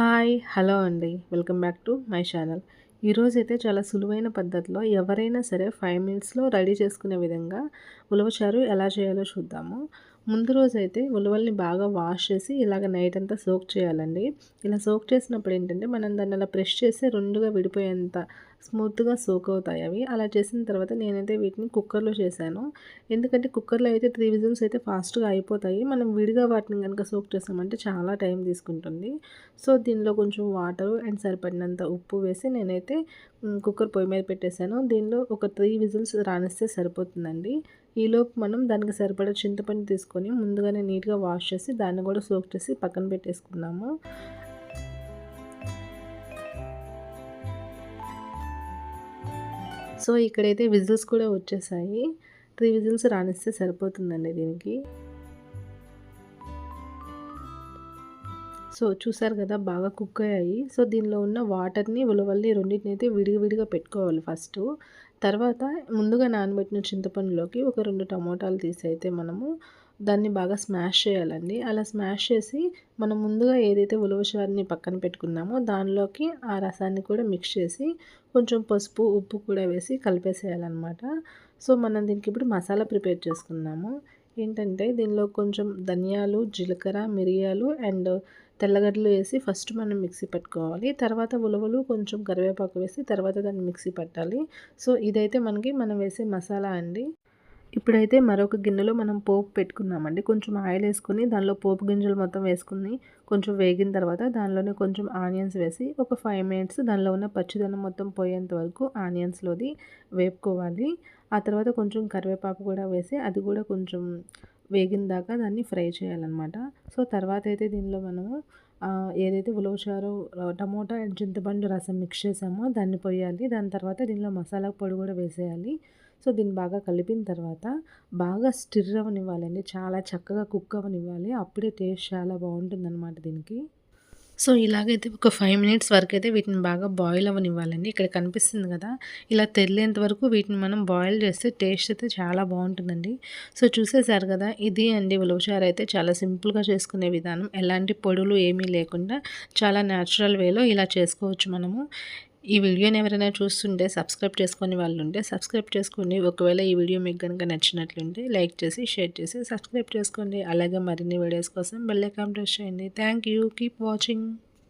Hi hello అండి. Welcome back to my channel. ఈరోజైతే చాలా సులువైన పద్ధతిలో ఎవరైనా సరే ఫైవ్ మినిట్స్లో రెడీ చేసుకునే విధంగా ఉలవచారు ఎలా చేయాలో చూద్దాము. ముందు రోజు అయితే ఉలవల్ని బాగా వాష్ చేసి ఇలాగ నైట్ అంతా సోక్ చేయాలండి. ఇలా సోక్ చేసినప్పుడు ఏంటంటే మనం దాన్ని అలా ప్రెష్ చేసి రెండుగా విడిపోయేంత స్మూత్గా సోక్ అవుతాయి అవి. అలా చేసిన తర్వాత నేనైతే వీటిని కుక్కర్లో చేశాను. ఎందుకంటే కుక్కర్లో అయితే త్రీ విజిల్స్ అయితే ఫాస్ట్గా అయిపోతాయి. మనం విడిగా వాటిని కనుక సోక్ చేసామంటే చాలా టైం తీసుకుంటుంది. సో దీనిలో కొంచెం వాటర్ అండ్ సరిపడినంత ఉప్పు వేసి నేనైతే కుక్కర్ పొయ్యి మీద పెట్టేశాను. దీనిలో ఒక త్రీ విజిల్స్ రానిస్తే సరిపోతుందండి. ఈలోపు మనం దానికి సరిపడే చింతపండు తీసుకొని ముందుగానే నీట్గా వాష్ చేసి దాన్ని కూడా సోక్ చేసి పక్కన పెట్టేసుకున్నాము సో ఇక్కడైతే విజిల్స్ కూడా వచ్చేసాయి. త్రీ విజిల్స్ రానిస్తే సరిపోతుందండి దీనికి. సో చూసారు కదా బాగా కుక్ అయ్యాయి. సో దీనిలో ఉన్న వాటర్ని ఉలవల్ని రెండింటిని అయితే విడిగా పెట్టుకోవాలి ఫస్ట్. తర్వాత ముందుగా నానబెట్టిన చింతపండులోకి ఒక రెండు టమోటాలు తీసి అయితే మనము దాన్ని బాగా స్మాష్ చేయాలండి. అలా స్మాష్ చేసి మనం ముందుగా ఏదైతే ఉలవచారుని పక్కన పెట్టుకున్నామో దానిలోకి ఆ రసాన్ని కూడా మిక్స్ చేసి కొంచెం పసుపు ఉప్పు కూడా వేసి కలిపేసేయాలన్నమాట. సో మనం దీనికి ఇప్పుడు మసాలా ప్రిపేర్ చేసుకున్నాము ఏంటంటే దీనిలో కొంచెం ధనియాలు జీలకర్ర మిరియాలు అండ్ తెల్లగడ్డలు వేసి ఫస్ట్ మనం మిక్సీ పట్టుకోవాలి. తర్వాత ఉలవలు కొంచెం కరివేపాకు వేసి తర్వాత దాన్ని మిక్సీ పట్టాలి. సో ఇదైతే మనకి మనం వేసే మసాలా అండి. ఇప్పుడైతే మరొక గిన్నెలో మనం పోపు పెట్టుకున్నామండి. కొంచెం ఆయిల్ వేసుకుని దానిలో పోపు గింజలు మొత్తం వేసుకుని కొంచెం వేగిన తర్వాత దానిలోనే కొంచెం ఆనియన్స్ వేసి ఒక ఫైవ్ మినిట్స్ దానిలో ఉన్న పచ్చిదనం మొత్తం పోయేంత వరకు ఆనియన్స్లోది వేపుకోవాలి. ఆ తర్వాత కొంచెం కరివేపాకు కూడా వేసి అది కూడా కొంచెం వేగిన దాకా దాన్ని ఫ్రై చేయాలన్నమాట. సో తర్వాత అయితే దీనిలో మనము ఏదైతే ఉలవచారు టమోటా అండ్ చింతపండు రసం మిక్స్ చేసామో దాన్ని పోయాలి. దాని తర్వాత దీనిలో మసాలా పొడి కూడా వేసేయాలి. సో దీన్ని బాగా కలిపిన తర్వాత బాగా స్టిర్ అవ్వనివ్వాలండి చాలా చక్కగా కుక్ అవ్వనివ్వాలి అప్పుడే టేస్ట్ చాలా బాగుంటుందన్నమాట దీనికి. సో ఇలాగైతే ఒక ఫైవ్ మినిట్స్ వరకు అయితే వీటిని బాగా బాయిల్ అవ్వనివ్వాలండి ఇక్కడ కనిపిస్తుంది కదా ఇలా తెల్లేంత వరకు వీటిని మనం బాయిల్ చేస్తే టేస్ట్ అయితే చాలా బాగుంటుందండి. సో చూసేసారు కదా ఇది అండి ఉలవచారు అయితే చాలా సింపుల్గా చేసుకునే విధానం. ఎలాంటి పొడులు ఏమీ లేకుండా చాలా న్యాచురల్ వేలో ఇలా చేసుకోవచ్చు మనము. ఈ వీడియోని ఎవరైనా చూస్తుంటే సబ్స్క్రైబ్ చేసుకునే వాళ్ళు ఉంటే సబ్స్క్రైబ్ చేసుకోండి ఒకవేళ ఈ వీడియో మీకు కనుక నచ్చినట్లుంటే లైక్ చేసి షేర్ చేసి సబ్స్క్రైబ్ చేసుకోండి. అలాగే మరిన్ని వీడియోస్ కోసం బెల్ ఐకాన్ ప్రెస్ చేయండి. Thank you. Keep watching.